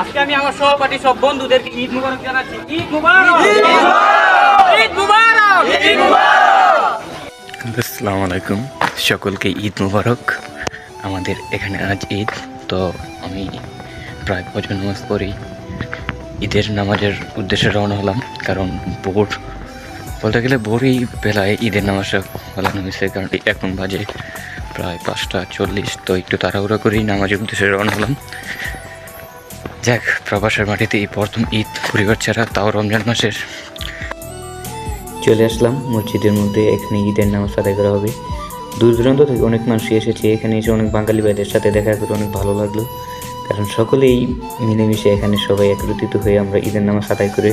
আজকে আমি আমার সহপাঠী সব বন্ধুদেরকে ঈদ মুবারক জানাচ্ছি। ঈদ মুবারক! ঈদ মুবারক! ঈদ মুবারক! আসসালামু আলাইকুম। সকলকে ঈদ মুবারক। আমাদের এখানে আজ ঈদ তো আমি প্রায় ফজর নামাজ পড়ি। ঈদের নামাজের উদ্দেশ্যে রওনা হলাম কারণ ভোর বলতে গেলে ভোরই বেলায় ঈদের নামাজটা ফেলানো হয়েছে কারণ এখন বাজে প্রায় পাঁচটা চল্লিশ তো একটু তাড়াহুড়া করেই নামাজের উদ্দেশ্যে রওনা হলাম। যাক, প্রবাসের মাটিতে এই প্রথম ঈদ, পরিবার ছাড়া তাও রমজান মাসের। চলে আসলাম, মসজিদের মধ্যে এখানে ঈদের নামাজ আদায় করা হবে। দূর দূরান্ত থেকে অনেক মানুষই এসেছে, এখানে এসে অনেক বাঙালি ভাইদের সাথে দেখা করে অনেক ভালো লাগল। কারণ সকলেই মিলেমিশে এখানে সবাই একত্রিত হয়ে আমরা ঈদের নামাজ আদায় করে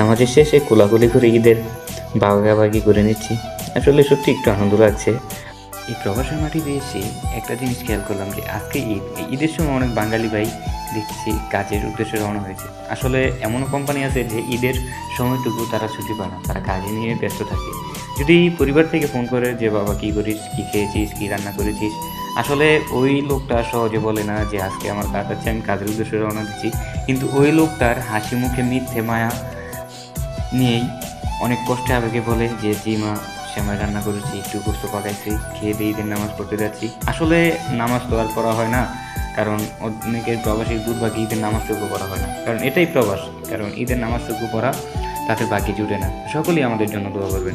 নামাজের শেষে কোলাকুলি করে ঈদের বাগাবাগি করে নিচ্ছি। আসলে সত্যি একটু আনন্দ লাগছে। এই প্রবাসের মাটিতে এসে একটা জিনিস খেয়াল করলাম যে আজকে ঈদ ঈদের সময় অনেক বাঙালি ভাই দেখছি কাজের উদ্দেশ্যে রওনা হয়েছে। আসলে এমনও কোম্পানি আছে যে ঈদের সময়টুকু তারা ছুটি পায় না, তারা কাজে নিয়ে ব্যস্ত থাকে। যদি পরিবার থেকে ফোন করে যে, বাবা, কী করিস? কী খেয়েছিস? কী রান্না করেছিস? আসলে ওই লোকটা সহজে বলে না যে, আজকে আমার কাজ আছে, আমি কাজের উদ্দেশ্যে রওনা দিচ্ছি। কিন্তু ওই লোকটার হাসি মুখে মিথ্যে মায়া নিয়েই অনেক কষ্টে আবেগে বলে যে, জি মা শ্যামাই রান্না করেছি, একটু গোস্ত পাকাইছি, খেয়ে দিয়ে ঈদের নামাজ পড়তে যাচ্ছি। আসলে নামাজ তো আর পড়া হয় না, কারণ অনেকের প্রবাসী বাকি ঈদের নামাজ নামাজটুকু করা হয় না। কারণ এটাই প্রবাস, কারণ ঈদের নামাজ নামাজটুকু করা তাতে বাকি জুটে না। সকলেই আমাদের জন্য দোয়া করবেন।